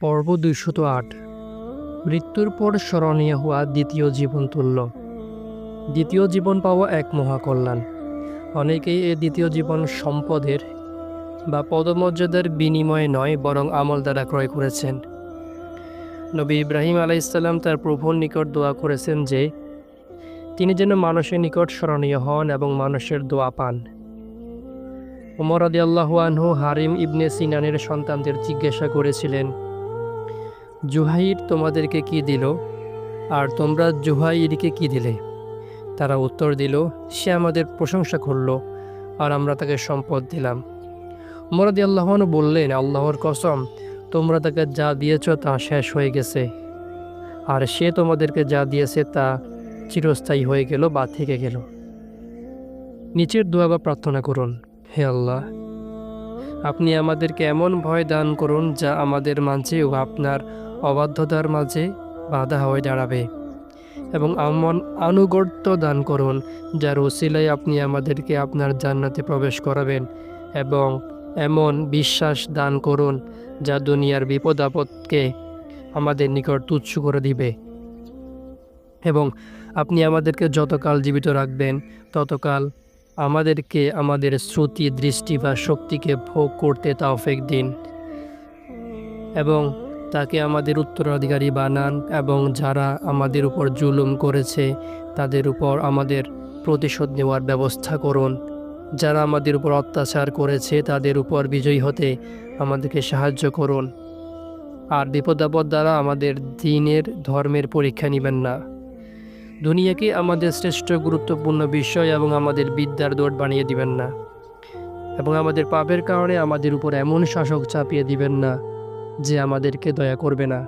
পর্ব দুইশত আট। মৃত্যুর পর স্মরণীয় হওয়া দ্বিতীয় জীবন তুল্য। দ্বিতীয় জীবন পাওয়া এক মহাকল্যাণ। অনেকেই এই দ্বিতীয় জীবন সম্পদের বা পদমর্যাদার বিনিময়ে নয়, বরং আমল দ্বারা ক্রয় করেছেন। নবী ইব্রাহিম আলাইসাল্লাম তার প্রভুর নিকট দোয়া করেছেন যে, তিনি যেন মানুষের নিকট স্মরণীয় হন এবং মানুষের দোয়া পান। উমর আদি আনহু হারিম ইবনে সিনানের সন্তানদের জিজ্ঞাসা করেছিলেন জুহাইর তোমাদেরকে কি দিল? আর তোমরা জুহাইরকে কি দিলে? তারা উত্তর দিল, সে আমাদের প্রশংসা করল, আর আমরা তাকে সম্পদ দিলাম। উমর আদি আল্লাহনু বললেন, আল্লাহর কসম, তোমরা তাকে যা দিয়েছ তা শেষ হয়ে গেছে। আর সে তোমাদেরকে যা দিয়েছে তা চিরস্থায়ী হয়ে গেল বা থেকে গেল। নিচের দোয়া বা প্রার্থনা করুন, হে আল্লাহ। আপনি আমাদেরকে এমন ভয় দান করুন যা আমাদের মাঝে ও আপনার অবাধ্যতার মাঝে বাধা হয়ে দাঁড়াবে। এবং এমন আনুগত্য দান করুন, যার ওসিলায় আপনি আমাদেরকে আপনার জান্নাতে প্রবেশ করাবেন। এবং এমন বিশ্বাস দান করুন, যা দুনিয়ার বিপদ আপদকে আমাদের নিকট তুচ্ছ করে দিবে। এবং আপনি আমাদেরকে যতকাল জীবিত রাখবেন, ততকাল আমাদেরকে আমাদের শ্রুতি, দৃষ্টি বা শক্তিকে ভোগ করতে তাওফেক দিন এবং তাকে আমাদের উত্তরাধিকারী বানান এবং যারা আমাদের উপর জুলুম করেছে, তাদের উপর আমাদের প্রতিশোধ নেওয়ার ব্যবস্থা করুন। যারা আমাদের উপর অত্যাচার করেছে, তাদের উপর বিজয়ী হতে আমাদেরকে সাহায্য করুন। আর বিপদ আপদ দ্বারা আমাদের দিনের ধর্মের পরীক্ষা নেবেন না। দুনিয়াকে আমাদের শ্রেষ্ঠ গুরুত্বপূর্ণ বিষয় এবং আমাদের বিদ্যার দোট বানিয়ে দিবেন না। এবং আমাদের পাপের কারণে আমাদের উপর এমন শাসক চাপিয়ে দিবেন না যে আমাদেরকে দয়া করবে না।